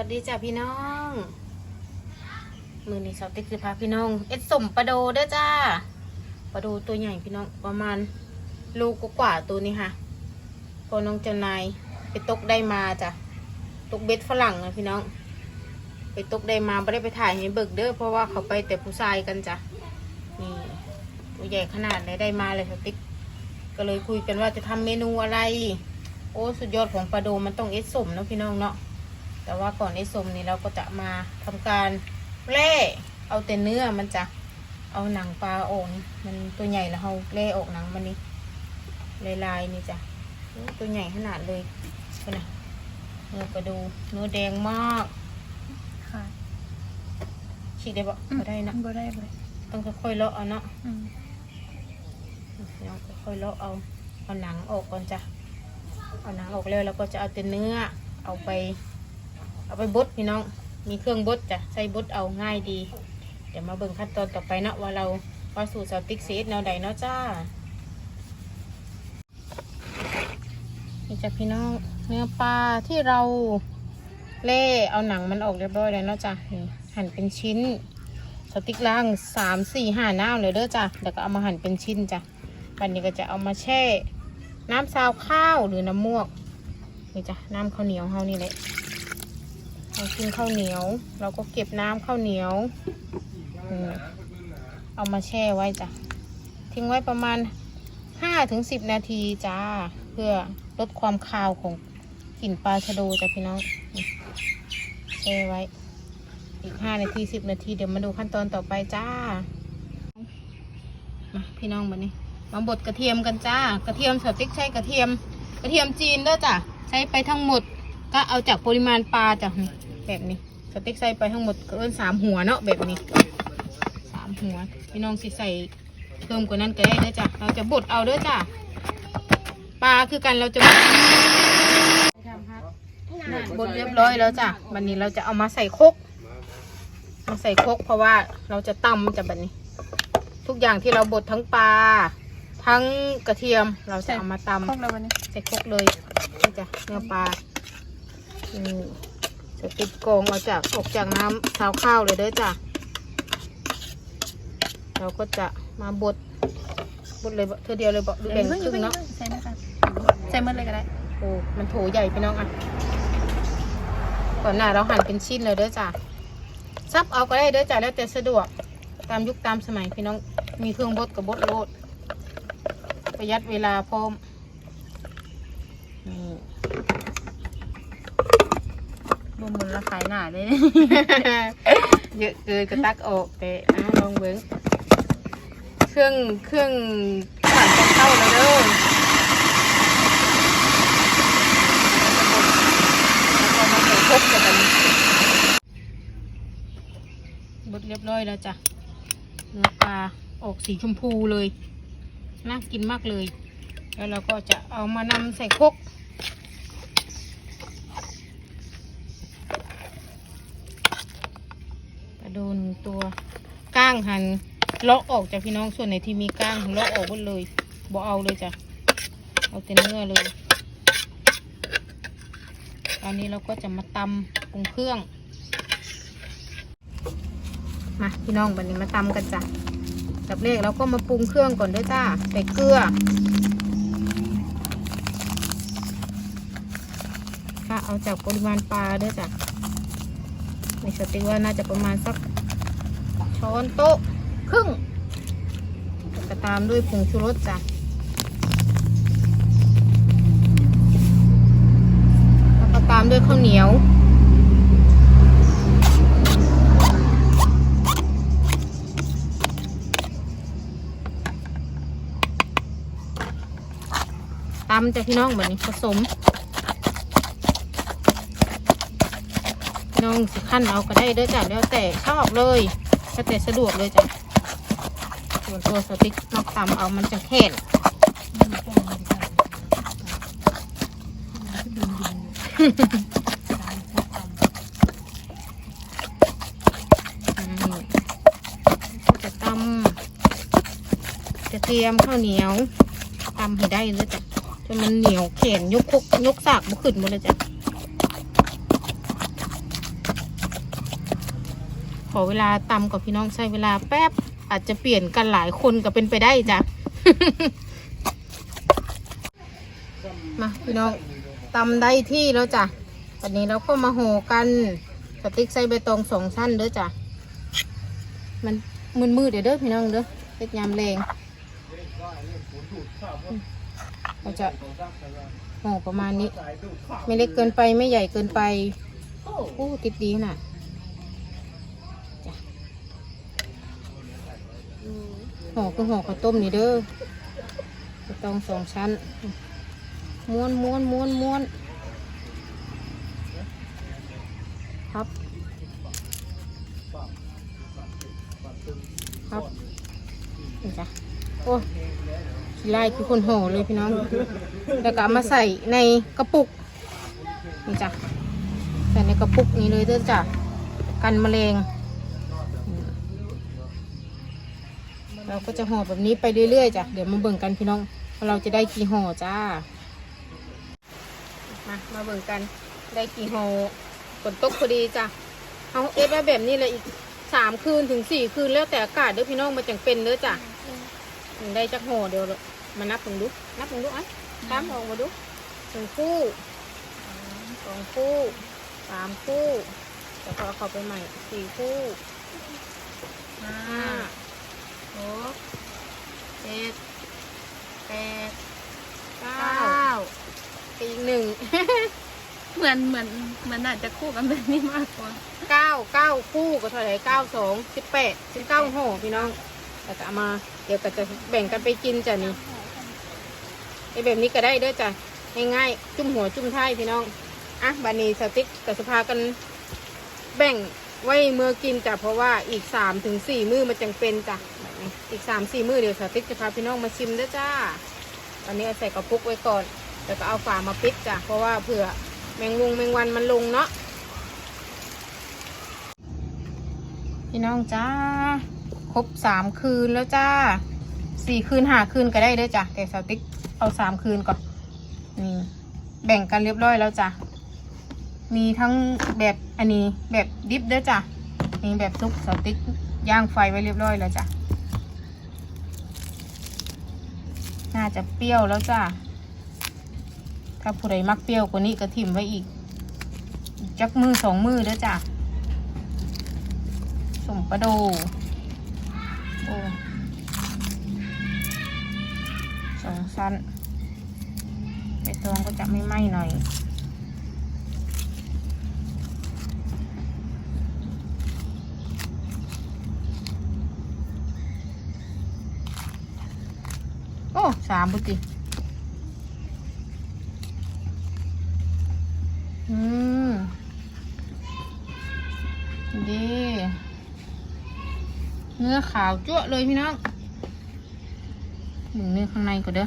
วัสดีจ้าพี่น้อง มือนี้สาวติ๊กคือพาพี่น้อง เอ็ดสมปลาโดเด้อจ้าปลาโดตัวใหญ่พี่น้องประมาณลูกกว่าตัวนี้ค่ะพอน้องเจ้านายไปตกได้มาจ้ะตกเบ็ดฝรั่งนะพี่น้อง ไปตกได้มาไม่ได้ไปถ่ายให้เบิกเด้อเพราะว่าเขาไปแต่ผู้ชายกันจ้ะนี่ตัวใหญ่ขนาดไหนได้มาเลยสติ๊กก็เลยคุยกันว่าจะทำเมนูอะไร โอ้สุดยอดของปลาโดมันต้องเอ็ดสมนะพี่น้องเนาะ แต่ว่าก่อนเอ็ดสมนี่เราก็จะมาทำการแล่เอาแต่เนื้อมันจะเอาหนังปลาออกนี่มันตัวใหญ่แล้วเราแล่ออกหนังมันนี่ลายๆนี่จ้ะโอ้ตัวใหญ่ขนาดเลยก็นะเนื้อปลาดูเนื้อแดงมากค่ะฉีกได้ปะก็ได้นะบ่ได้บ่ได้ต้องค่อยๆเลาะเอาเนาะอืมเราค่อยๆเลาะเอาเอาหนังออกก่อนจ้ะเอาหนังออกแล้วเราก็จะเอาแต่เนื้อเอาไป เอาไปบดพี่น้อง มีเครื่องบดจ้ะใส่บดเอาง่ายดี เดี๋ยวมาเบิ่งขั้นตอนต่อไปเนาะว่าเราว่าสูตรสาติ๊กเซตแนวใดเนาะจ้า นี่จ้ะพี่น้องเนื้อปลาที่เราเล่เอาหนังมันออกเรียบร้อยแล้วเนาะจ้ะนี่หั่นเป็นชิ้น สติ๊กล่างสามสี่ห้าน้ำเลยเด้อจ้ะแล้วก็เอามาหั่นเป็นชิ้นจ้ะวันนี้ก็จะเอามาแช่ น้ำซาวข้าวหรือน้ำมวกนี่จ้ะน้ำข้าวเหนียวเฮานี่แหละ เรากินข้าวเหนียว เราก็เก็บน้ำข้าวเหนียว เอามาแช่ไว้จ้ะ ทิ้งไว้ประมาณห้าถึงสิบนาทีจ้า เพื่อลดความคาวของกลิ่นปลาชะโดจ้ะพี่น้องแช่ไว้ อีกห้านาทีสิบนาทีเดี๋ยวมาดูขั้นตอนต่อไปจ้า มาพี่น้องมานี่มาบดกระเทียมกันจ้า กระเทียมสติ๊กใช้กระเทียม กระเทียมจีนด้อจ้ะ ใช้ไปทั้งหมดก็เอาจากปริมาณปลาจ้ะ แบบนี้สติ๊กใส่ไปทั้งหมดเกินสามหัวเนาะแบบนี้สามหัวพี่น้องสิใส่เพิ่มกว่านั้นก็ได้เด้อจ้ะเราจะบดเอาเด้อจ้ะปลาคือกันเราจะบดน่ะบดเรียบร้อยแล้วจ้ะวันนี้เราจะเอามาใส่ครกมาใส่ครกเพราะว่าเราจะตำจะแบบนี้ ทุกอย่างที่เราบดทั้งปลาทั้งกระเทียมเราจะเอามาตำครบแล้ววันนี้ใส่ครกเลยนี่จ้ะเนื้อปลาอืม จะติดกรงเอาจากออกจากน้ำซาวข้าวเลยเด้อจ้ะ เราก็จะมาบด บดเลยบ่เธอเดียวเลยบ่หรือแบ่งครึ่งเนาะใส่นะคะใส่หมดเลยก็ได้ โอ้ มันโถใหญ่พี่น้องอะ ก่อนหน้าเราหั่นเป็นชิ้นเลยเด้อจ้ะ ซับเอาก็ได้เด้อจ้ะแล้วแต่สะดวก ตามยุคตามสมัยพี่น้อง มีเครื่องบดกับบดโลดประหยัดเวลาพร้อมนี่ บ่หมุนละขายหน้าเลย เยอะเกินก็ตักออกแต่อะลองเบิ้งเครื่องเครื่องผ่านจะเข้าแล้วเด้อแล้วก็มาใส่ครกกันบัดนี้บดเรียบร้อยแล้วจ้ะเนื้อปลาออกสีชมพูเลย น่ากินมากเลย แล้วเราก็จะเอามานำใส่ครก ระโดนตัวก้างหันเลาะออกจากพี่น้องส่วนไหนที่มีก้างเลาะออกหมดเลยบ่เอาเลยจ้ะเอาแต่เนื้อเลย ตอนนี้เราก็จะมาตำปรุงเครื่อง มาพี่น้องวันนี้มาตำกันจ้ะดับแรกเราก็มาปรุงเครื่องก่อนด้วยจ้าใส่เกลือค่ะเอาจากปริมาณปลาด้วยจ้ะ นสติว่าน่าจะประมาณสักช้อนโต๊ะครึ่งก็ตามด้วยผงชูรสจ้ะแล้วก็ตามด้วยข้าวเหนียวตำจากพี่น้องแบบนี้ผสม น้อ งสิขั้นเอาก็ได้เด้อจ้ะแล้วแต่ชอบเลยแล้วแต่สะดวกเลยจ้ะส่วนตัวสติ๊กนอกตำเอามันจะแข็งจะตำจะเตรียมข้าวเหนียวตำให้ได้เลยจ้ะจนมันเหนียวแข็งยกคุกยกสากบุขึ้นหมดเลยจ้ะ อเวลาตำกับพี่น้องใช้เวลาแป๊บ อาจจะเปลี่ยนกันหลายคนก็เป็นไปได้จ้ะ มาพี่น้องตำได้ที่แล้วจ้ะตอนนี้เราก็มาโหกันสติ๊กใส่ใบตองสองชั้นเด้อจ้ะ มันมืดๆเดี๋ยวเด้อพี่น้องเด้อเล็ดยามแรงเราจะห่อประมาณนี้ ไม่เล็กเกินไปไม่ใหญ่เกินไป โอ้ติดดีน่ะ ห่อคือห่อข้าวต้มนี่เด้อใบตองสองชั้น ม้วนม้วนม้วนม้วนครับครับนี่จ้ะโอ้ขี้ไล่คือคนห่อเลยพี่น้อง แล้วก็มาใส่ในกระปุก นี่จ้ะ ใส่ในกระปุกนี้เลยเด้อจ้ะ กันแมลง เราก็จะห่อแบบนี้ไปเรื่อยๆจ้ะเดี๋ยวมาเบิ่งกันพี่น้องว่าเราจะได้กี่ห่อจ้า มามาเบิ่งกันได้กี่ห่อฝนตกพอดีจ้ะเอาเอฟไว้แบบนี้เลยอีกสามคืนถึงสี่คืนแล้วแต่อากาศเด้อพี่น้องมาจังเป็นเด้อจ้ะถึงได้จักห่อเดียวเลยมานับมึงดูนับมึงดูอะตามออกมาดูหนึ่งคู่สองคู่สามคู่แล้วก็เอาเข้าไปใหม่สี่คู่ห้าหกเจ็ดแปดเก้า เก้า อีกหนึ่ง เห มือนเหมือนเหมือนอาจจะคู่กันแบบนี้มากกว่าเก้าเก้าคู่ก็เท่าไหร่เก้าสองสิบแปดสิบเก้าห่อพี่น้องแต่ก็เอามาเดี๋ยวก็จะแบ่งกันไปกินจ้ะนี่ไอแบบนี้ก็ได้เด้อจ้ะง่ายๆจุ่มหัวจุ่มท้ายพี่น้องอะบานีสติ๊กกับสภากันแบ่งไว้เมื่อกินจ้ะเพราะว่าอีกสามถึงสี่มื้อมันจังเป็นจ้ะอีกสามสี่มื้อเดี๋ยวสติ๊กจะพาพี่น้องมาชิมด้อจ้าตอนนี้เอาใส่กระปุกไว้ก่อนแล้วก็เอาฝามาปิดจ้ะเพราะว่าเผื่อ แมงวงแมงวันมันลงเนาะพี่น้องจ้า ครบสามคืนแล้วจ้าสี่คืนหาคืนก็ได้ด้อจ้ะแต่สาวติ๊กเอาสามคืนก่อนนี่แบ่งกันเรียบร้อยแล้วจ้ะมีทั้งแบบอันนี้แบบดิบด้อจ้ะมีแบบซุปสาวติ๊กย่างไฟไว้เรียบร้อยแล้วจ้ะน่าจะเปรี้ยวแล้วจ้ะ ถ้าผู้ใดมักเปรี้ยวกว่านี้ก็ทิ่มไว้อีก จักมือสองมือเด้อจ้ะสมประโดโอ้สองสั้นใบตองก็จะไม่ไหม้หน่อยโอ้สามบุติ อขาวจั่วเลยพี่น้องหนึ่งเนื้อข้างในก็เด้อ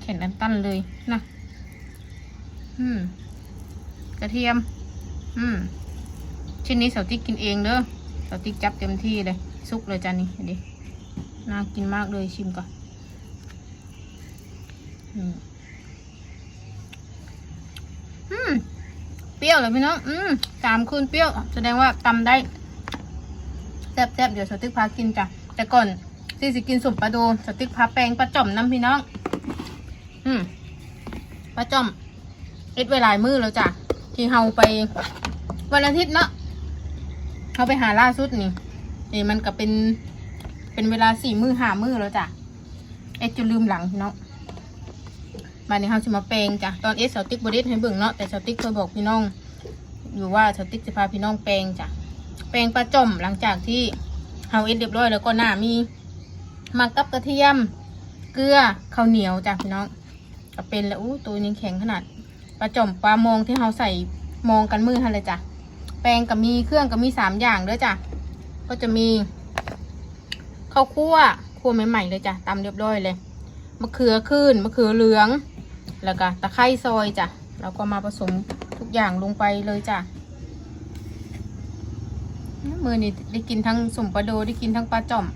แข็งอันตันเลยนะอืมกระเทียม อืมชิ้นนี้สาวติ๊กกินเองเด้อสาวติ๊กจับเต็มที่เลยซุกเลยจานนี้เห็นดิน่ากินมากเลยชิมก่อนอืมอืมเปรี้ยวเลยพี่น้อง อืมสามคืนเปรี้ยว แสดงว่าตำได้ แซ่บๆเดี๋ยวสติ๊กพากินจ้ะแต่ก่อนที่สิกินสุปปลาโดสติ๊กพาแปลงปลาจ่อมน้ำพี่น้อง อืมปลาจ่อมเอ็ดไว้หลายมือแล้วจ้ะที่เฮาไปวันอาทิตย์เนาะเฮาไปหาล่าสุดนี่นี่มันก็เป็น เป็นเวลาสี่มือห้ามือแล้วจ้ะเอ็ดจนลืมหลังพี่น้องบันนี้เขาจะมาแปลงจ้ะตอนเอสสติ๊กบริษให้เบิ่งเนาะแต่สติ๊กเคยบอกพี่น้องอยู่ว่าสติ๊กจะพาพี่น้องแปลงจ้ะ แปลงปลาจมหลังจากที่เฮาเอ็ดเรียบร้อยแล้วก็หน้ามีหมักกับกระเทียม เกลือข้าวเหนียวจ้ะพี่น้องก็เป็นแล้วอู้ตัวนี้แข็งขนาดปลาจมปลามองที่เฮาใส่มองกันมือทันเลยจ้ะแปลงกับมีเครื่องกับมีสามอย่างเด้อจ้ะก็จะมีข้าวคั่วคั่วใหม่ๆเลยจ้ะตำเรียบร้อยเลยมะเขือขึ้นมะเขือเหลือง แล้วก็ตะไคร้ซอยจ้ะแล้วก็มาผสมทุกอย่างลงไปเลยจ้ะ มือนี่ได้กินทั้งสมปลาโดได้กินทั้งปลาจ่อม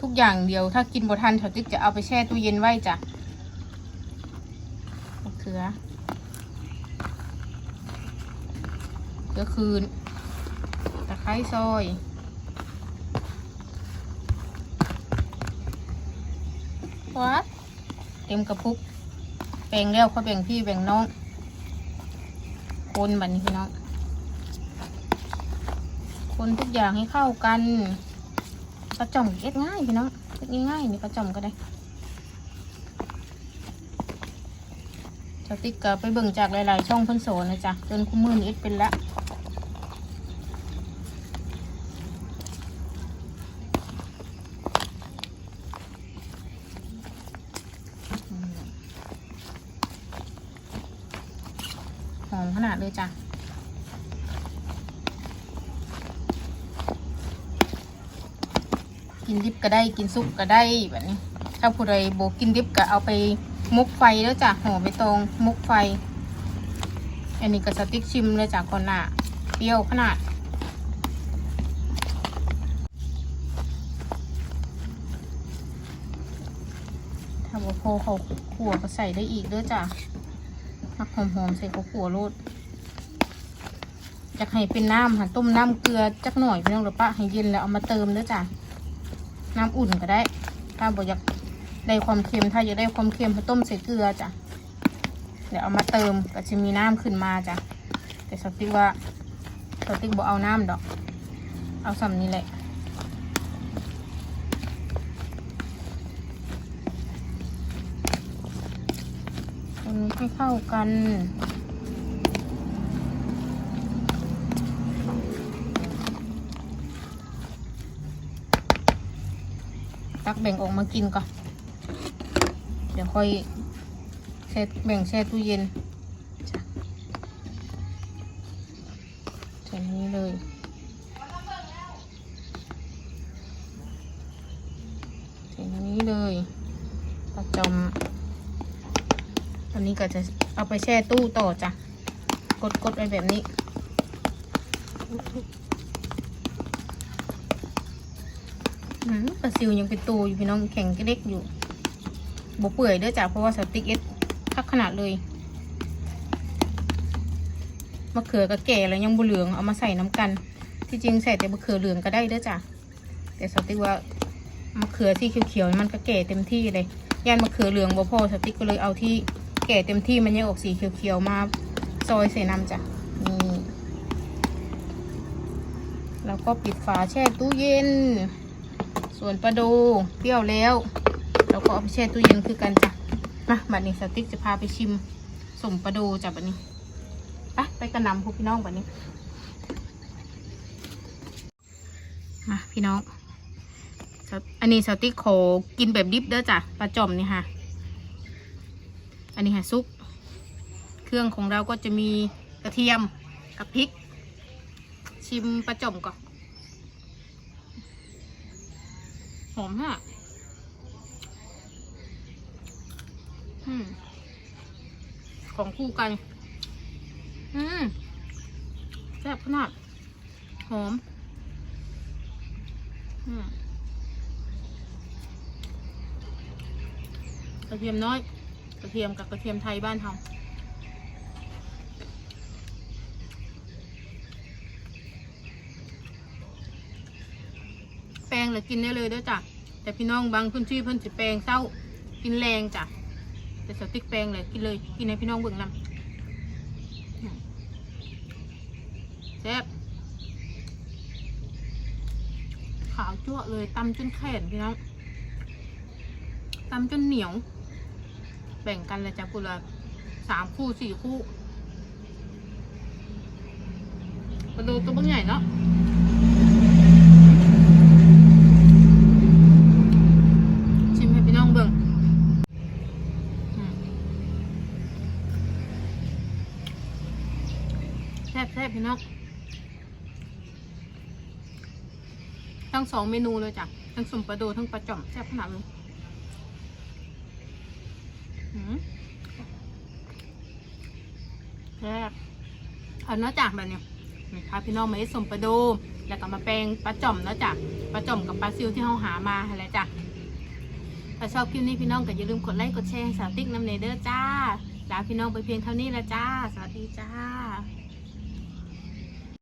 ทุกอย่างเดียวถ้ากินบทันเขาติ๊กจะเอาไปแช่ตู้เย็นไว้จ้ะมะเขือเกลือคืนตะไคร้ซอยวัดเต็มกระปุกแบ่งแล้วเขาแบ่งพี่แบ่งน้องคนบันี้พี่น้อง คนทุกอย่างให้เข้ากันปลาจ่อมเอ็ดง่ายพี่น้องเอ็ดง่ายๆนี่ปลาจ่อมก็ได้สติ๊กเกอร์ไปเบิ่งจากหลายๆช่องเพิ่นโสนนะจ๊ะจนคุ้มมือนี่เอ็ดเป็นละอืมหอมขนาดเลยจ้ะ กินดิบก็ได้กินซุปก็ได้แบบนี้ ถ้าผู้ใดโบกินดิบก็เอาไปมุกไฟแล้วจ้ะห่อไปตรงมุกไฟ อันนี้ก็สติ๊กชิมเลยจ้ะก่อนหน้าเปรี้ยวขนาดถ้าโบอพเขาขัวก็ใส่ได้อีกด้อจ้ะมักหอมๆใส่ข้าวขัวโรดอยากให้เป็นน้ำค่ะต้มน้ำเกลือจักหน่อยพี่น้องหรือปะให้เย็นแล้วเอามาเติมด้อจ้ะ น้ำอุ่นก็ได้ ถ้าบอกอยากได้ความเค็ม ถ้าอยากได้ความเค็มก็ต้มใส่เกลือจ้ะ เดี๋ยวเอามาเติมก็จะมีน้ำขึ้นมาจ้ะ แต่สติ๊กว่าสติ๊กบอกเอาน้ำดอก เอาสำนี้แหละคนให้เข้ากัน ตักแบ่งออกมากินก่อน เดี๋ยวค่อยแช่แบ่งแช่ตู้เย็นจ้ะใส่นี้เลยใส่นี้เลยปลาจอมอันนี้ก็จะเอาไปแช่ตู้ต่อจ้ะ กดๆไว้แบบนี้ อืม ปลาซิวยังเป็นตัวอยู่พี่น้องแข็งเล็กอยู่บเปื่อยเด้อจ้ะเพราะว่าสติ๊กเอสทักขนาดเลยมะเขือก็แก่แล้วยังบุเหลืองเอามาใส่น้ำกัน ที่จริงใส่แต่มะเขือเหลืองก็ได้เด้อจ้ะแต่สติ๊กว่ามะเขือที่เขียวๆมันก็แก่เต็มที่เลยย่านมะเขือเหลืองบ่พอสติ๊กก็เลยเอาที่แก่เต็มที่มันยังออกสีเขียวๆมาซอยใส่น้ำจ้ะนี่แล้วก็ปิดฝาแช่ตู้เย็น ส่วนปลาดูเปรี้ยวแล้วเราก็เอาไปแช่ตู้เย็นคือกันจ้ะมาบัดนี้สติ๊กจะพาไปชิมสมปลาดูจ้ะบัดนี้ไปไปกระนำพวกพี่น้องบัดนี้มาพี่น้อง อันนี้สติ๊กขอกินแบบดิบเด้อจ้ะปลาจอมนี่ค่ะ อันนี้ค่ะซุป เครื่องของเราก็จะมีกระเทียมกับพริก ชิมปลาจอมก่อน หอมฮะอืม ของคู่กัน อืมแซ่บขนาด หอม อืมกระเทียมน้อย กระเทียมกับกระเทียมไทยบ้านเราแปลงหรือ กินได้เลยเด้วยจ้ะแต่พี่น้องบางพื้นที่เพิ่นสิแปลงเศร้ากินแรงจ้ะแต่สติ๊กแปลงเลยกินเลยกินให้พี่น้องเบิ่งนำแซ่บขาวจั่วเลยตำจนแข็งพี่น้องตำจนเหนียว แบ่งกันเลยจ้ะกุละสามคู่สี่คู่กระดูตัวบังใหญ่เนาะ พี่น้องทั้งสองเมนูเลยจ้ะ ทั้งสมปลาโดทั้งปลาจ่อมแซ่บขนาดเลยอืมแซ่บเอาเนื้อจากแบบนี้นี่ค่ะพี่น้องมาได้สมปลาโดแล้วก็มาแปลงปลาจ่อมเนาะจ้ะปลาจ่อมกับปลาซิวที่เราหามาอะไรจ้ะถ้าชอบคลิปนี้พี่น้องก็อย่าลืมกดไลค์กดแชร์สาวติ๊กน้ำเนเดอร์จ้าลาพี่น้องไปเพียงเท่านี้ละจ้า สวัสดีจ้า